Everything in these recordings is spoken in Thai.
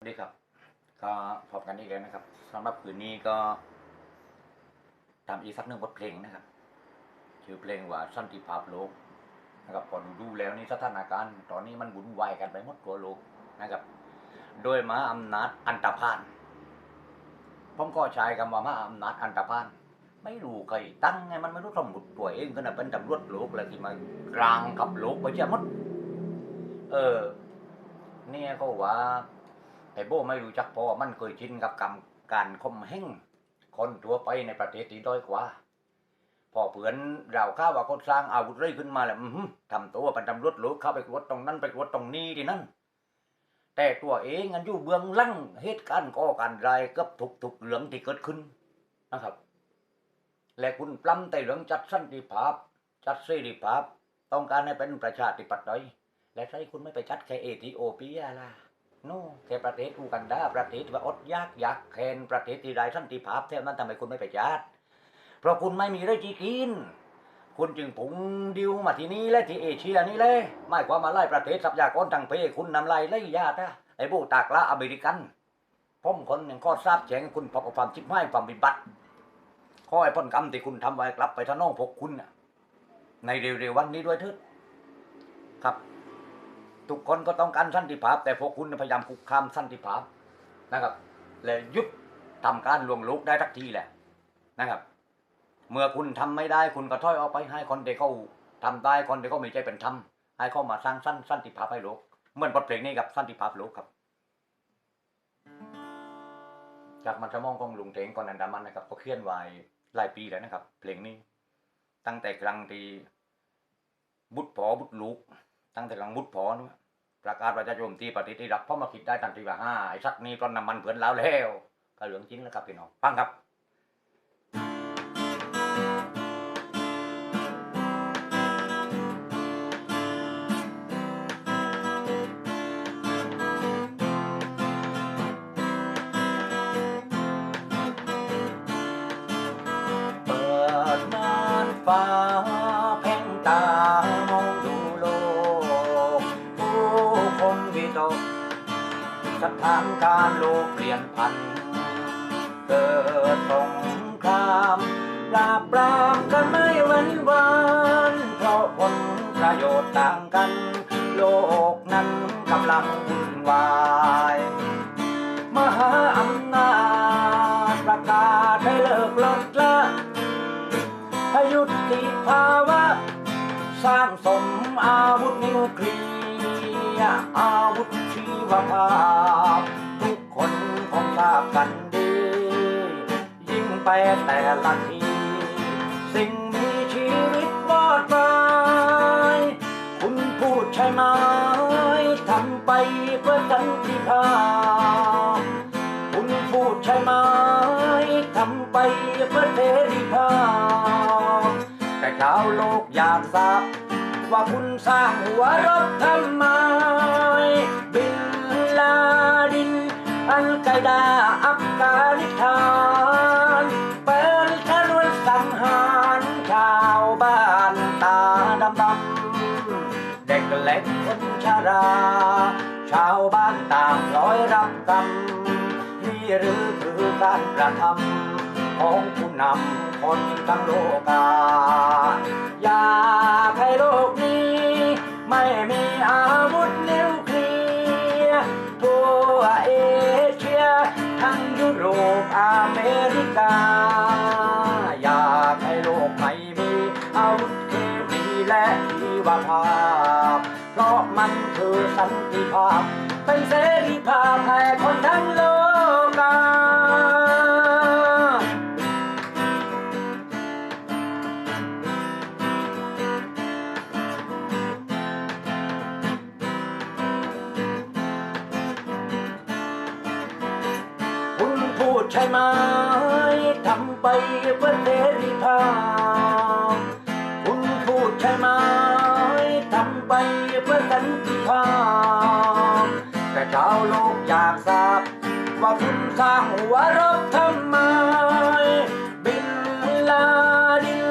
สวัสดีครับ ก็พบกันอีกแล้วนะครับสำหรับคืนนี้ก็ทำอีกสักหนึ่งบทเพลงนะครับชื่อเพลงว่าสันติภาพโลกนะครับพอดูดูแล้วนี่สถานการณ์ ตอนนี้มันวุ่นวายกันไปหมดทั่วโลกนะครับ โดยมาอำนาจอันตรพานผมก็ใช้คำว่ามาอำนาจอันตรพาน ไม่รู้ใครตั้งไงมันไม่รู้สมบุตตัวเองก็น่ะเป็นตำรวจโลกเลยที่มากลางกับโลกไปเจ้าหมดเออเนี่ยก็ว่า ไอ้โบไม่รู้จักเพราะว่ามันเคยชินกับกรรมการข่มเห้งคนทั่วไปในประเทศที่ด้อยกว่า พอเผื่อนเราข้าว่าเขาสร้างอาวุธเรื่อยขึ้นมาแล้วอื้อหือทำตัวเป็นตำรวจหรือเข้าไปกวดตรงนั้นไปกวดตรงนี้ที่นั่นแต่ตัวเองอันอยู่เบื้องลังเหตุการณ์ก่อการร้ายกับทุกทุกๆเรื่องที่เกิดขึ้นนะครับ และคุณปล้ำแต่เรื่องจัดสันติภาพ จัดเสรีภาพ ต้องการให้เป็นประชาธิปไตยและใช่คุณไม่ไปจัดแค่เอธิโอเปียล่ะ นู่แค่ประเทศอูกันดาประเทศว่าอดยากยากแค้นประเทศที่ไร้สันติภาพเท่านั้นทำไมคุณไม่ไปจัดเพราะคุณไม่มีอะไรจีกิน คุณจึงผงดิวมาที่นี่และที่เอเชียนี่เลยไม่ความมาไล่ประเทศทรัพยากรทางเพคุณนำไล่ไล่ยาตาไอ้พวกตากละอเมริกันผมคนหนึ่งข้อทราบแจ้งคุณพบกับความชิบหายความบิบัติข้อไอ้พ้นกรรมที่คุณทำไว้กลับไปท่านน้องพวกคุณในเร็วๆวันนี้ด้วยเถิดครับ ทุกคนก็ต้องการสันติภาพ แต่พวกคุณพยายามคุกคามสันติภาพนะครับ และยุบทำการลวงลุกได้ทักทีแหละนะครับ เมื่อคุณทำไม่ได้คุณก็ถอยออกไปให้คนที่เขาทำได้คนที่เขามีใจเป็นธรรมให้เข้ามาสร้างสั้นสันติภาพให้โลกเหมือนบทเพลงนี้กับสันติภาพโลกครับ จากมันสมองของลุงเทงก่อนอันดามันนะครับก็เขียนไหวหลายปีแล้วนะครับ เพลงนี้ ตั้งแต่ครั้งที่บุตรพอบุตรลูก ตั้งแต่หลังบุตรพอนประกาศว่าจะโจมตีปฏิทินรักพ่อมาคิดได้ทันทีว่าห้าไอ้สักนี้ตอนน้ำมันเผื่อนแล้วแล้วก็เหลืองจริงแล้วครับพี่น้องฟังครับเปิดม่านฟ้าเพ่งตา ถานการโลกเปลี่ยนพัน เกิดสงครามปราบปรามกันไม่เว้นวันเพราะผลประโยชน์ต่างกัน โลกนั้นกำลังวุ่นวาย มหาอำนาจประกาศให้เลิกลดละให้ยุติภาวะ สร้างสมอาวุธนิวเคลียร์ อาวุธชีวภาพ ทุกคนคงทราบกันดี ยิ่งไปแต่ละที สิ่งมีชีวิตรอดไปคุณพูดใช่ไหมทำไปเพื่อสันติภาพคุณพูดใช่ไหมทำไปเพื่อเสรีภาพแต่ชาวโลกอยากทราบ ว่าคุณสร้างหัวรบทำไม บินลาดิน อัลกาดาอัฟกานิสถานเป็นชนวนสังหารชาวบ้านตาดำดำเด็กเล็กคนชรา ชาวบ้านต่างร้อยรับกรรมนี่หรือคือการกระทำของผู้นำคนทั้งโลกา อเมริกา อยากให้โลกไม่มีอาวุธเคมีและทีวภาพ เพราะมันคือสันติภาพ เป็นเสรีภาพแห่คนทั้งโลกา ใช่ไหมทำไปเพื่อเสรีภาพคุณพูดใช่ไหมทำไปเพื่อสันติภาพแต่ชาวโลกอยากทราบว่าคุณสร้างหัวรบทำไม บินลาดิน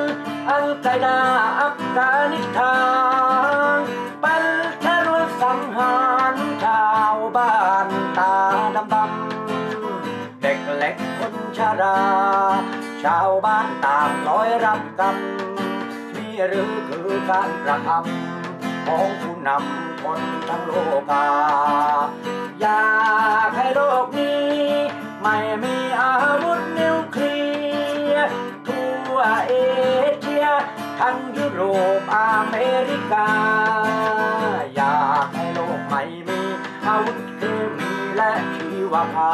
อัลกดาอัฟกานิสถานปัลชนวนสังหารชาวบ้าน ชารา ชาวบ้านต่างร้อยรับกรรม นี่หรือคือการกระทำของผู้นำคนทั้งโลกา อยากให้โลกนี้ ไม่มีอาวุธนิวเคลียร์ทั่วเอเชีย ทั้งยุโรปอเมริกา อยากให้โลกไม่มีอาวุธเคมีและชีวภา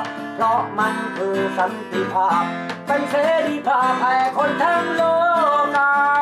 พ เพราะมันคือสันติภาพ เป็นเสรีภาพแห่คนทั้งโลกา